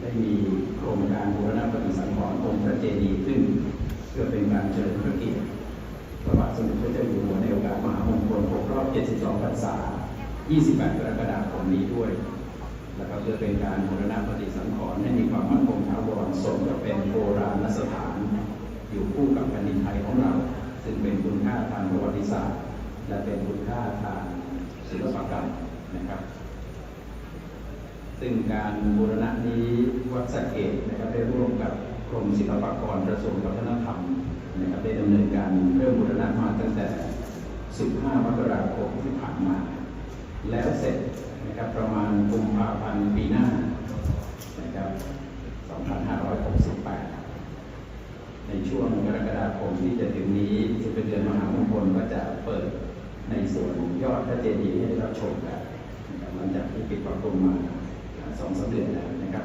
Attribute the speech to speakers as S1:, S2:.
S1: ได้มีโครงการบูรณะปฏิสังขรณ์องค์พระเจดีย์ขึ้น เพื่อเป็นการเฉลิมพระเกียรติพระบาทสมเด็จพระเจ้าอยู่หัวในโอกาสมหามงคลครบรอบ 72 พรรษา 28 กรกฎาคมนี้ด้วย แล้วก็เพื่อเป็นการบูรณะปฏิสังขรณ์ให้มีความมั่นคงถาวรสมกับเป็นโบราณสถาน อยู่คู่กับแผ่นดินไทยของเรา ซึ่งเป็นคุณค่าทางประวัติศาสตร์ และเป็นคุณค่าทางศิลปกรรมนะครับ ซึ่งการบูรณะนี้วัดสระเกตนะครับได้ร่วมกับกรมศิลปากรกระทรวงวัฒนธรรมนะครับได้ดำเนินการเริ่มบูรณะมาตั้งแต่ 15 มกราคมที่ผ่านมา แล้วเสร็จนะครับประมาณกุมภาพันธ์ปีหน้านะครับ2568 ในช่วงกรกฎาคมที่จะถึงนี้จะเป็นเดือนมหามงคลก็จะเปิดในส่วนยอดพระเจดีย์ให้ได้รับชมกันะครับหลังจากที่ปิดปรับปรุงมา สองสามเดือนแล้วนะครับ